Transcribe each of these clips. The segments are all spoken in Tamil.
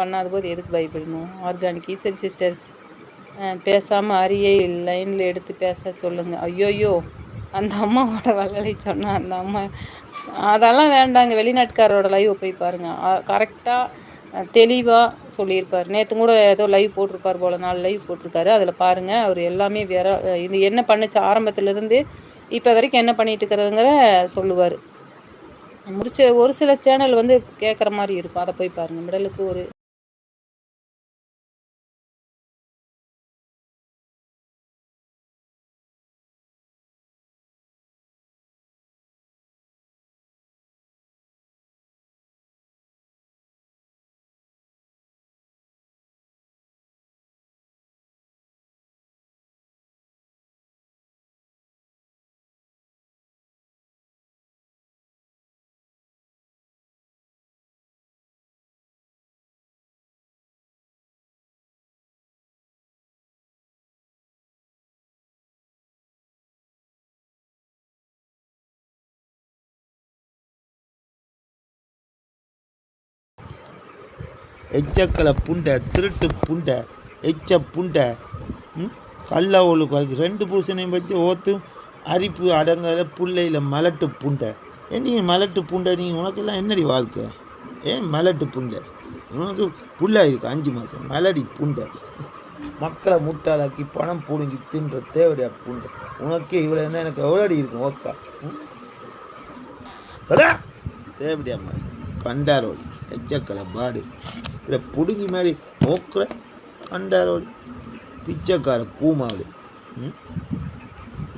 பண்ணாத போது எதுக்கு பயப்படணும்? ஆர்கானிக் ஈஸ்வரி சிஸ்டர்ஸ் பேசாமல் அரியை லைனில் எடுத்து பேச சொல்லுங்கள் ஐயோயோ அந்த அம்மாவோட வள்ளலை சொன்னால் அந்த அம்மா அதெல்லாம் வேண்டாங்க. வெளிநாட்டுக்காரோட லைவ் போய் பாருங்கள் கரெக்டாக தெளிவாக சொல்லியிருப்பார். நேற்று கூட ஏதோ லைவ் போட்டிருப்பார் போல். நாலு லைவ் போட்டிருக்காரு. அதில் பாருங்கள் அவர் எல்லாமே வேற இது என்ன பண்ணுச்சு? ஆரம்பத்துலேருந்து இப்போ வரைக்கும் என்ன பண்ணிட்டு இருக்கிறதுங்கிற சொல்லுவார். முடிச்ச ஒரு சில சேனல் வந்து கேட்குற மாதிரி இருக்கும். அதை போய் பாருங்கள் மிடலுக்கு ஒரு எச்சக்கலை புண்டை திருட்டு புண்டை எச்ச புண்டை கள்ள ஒழுக்கு ரெண்டு பூசணையும் வச்சு ஓத்தும் அரிப்பு அடங்கல புள்ளையில் மலட்டு புண்டை. நீ மலட்டு புண்டை நீ உனக்கெல்லாம் என்னடி வாழ்க்கை? ஏன் மலட்டு புண்டை? உனக்கு புள்ளா இருக்கு அஞ்சு மாதம் மலடி புண்டை. மக்களை முட்டாளாக்கி பணம் பிடுங்கி தின்ற தேவடியா புண்டை. உனக்கே இவ்வளோ இருந்தால் எனக்கு எவ்வளோடி இருக்கும் ஓத்தா? ம்? சொல்ல. தேவடியா மாதிரி கண்டாரோடி எச்சக்கலை பாடு இல்லை பிடுங்கி மாதிரி நோக்குற கண்டாரோடு பிச்சைக்கார கூமாவளி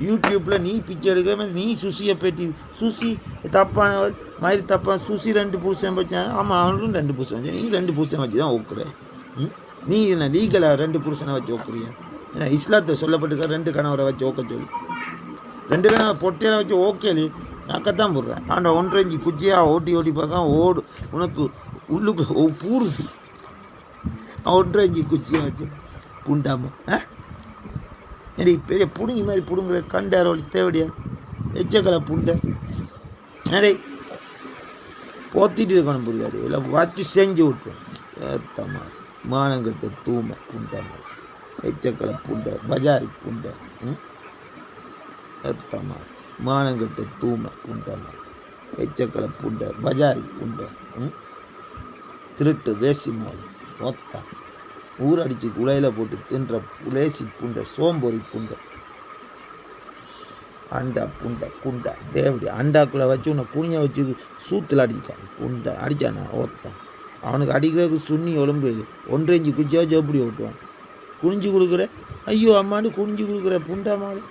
யூடியூப்பில் நீ பிச்சை எடுக்கிற மாதிரி நீ சுசியை பற்றி சுசி தப்பானவர் மாதிரி தப்பான சுசி ரெண்டு பூசம் வச்சான். ஆமாம் அவனும் ரெண்டு பூசம் வச்சான். நீ ரெண்டு பூசம் வச்சு தான் ஓக்குற ம்? நீ என்ன லீகலாக ரெண்டு புருஷனை வச்சு ஓக்குறிய ஏன்னா இஸ்லாத்தை சொல்லப்பட்டிருக்க ரெண்டு கணவரை வச்சு ஓக்க சொல்லி. ரெண்டு கணவரை பொட்டையில வச்சு ஓகேலி நக்கத்தான் போடுறேன். ஆண்டா ஒன்றரை இஞ்சி குச்சியாக ஓட்டி ஓட்டி பார்க்க ஓடு. உனக்கு உள்ளுக்கு ஓ பூடுது ஒன்றரை இஞ்சி குச்சியாக வச்சு புண்டாமா ஆ? ஏடி பெரிய புடுங்கி மாதிரி புடுங்குற வழி தேவடியா எச்சக்கலை புண்டை. ஏடே போத்திட்டு இருக்கணும் புரியாது. இல்லை வச்சு செஞ்சு விட்டுரும் ஏத்தம்மா மானங்கட்ட தூமை புண்டம்மா எச்சக்கலை புண்டை பஜாரி புண்டை ம்? ஏத்தம்மா. மானங்கட்ட தூமை புண்டம்மா எச்சக்கலை புண்டை பஜாரி குண்டை ம்? திருட்டு வேசி மாவு ஒத்தா ஊரடிச்சு குலையில் போட்டு தின்ற புலேசி புண்டை சோம்பொறி புண்டை. அண்டா புண்டை குண்டா தேவடி. அண்டாக்குள்ளே வச்சு உன்னை குனிய வச்சு சூத்தில் அடிக்கான் குண்டை அடித்தானா ஓத்தான் அவனுக்கு அடிக்கிறதுக்கு சுண்ணி ஒழும்பு ஒன்றரை இஞ்சி குச்சியா வச்சு எப்படி ஓட்டுவான். குனிஞ்சு கொடுக்குற? ஐயோ அம்மானு குனிஞ்சு கொடுக்குற புண்டை மாதிரி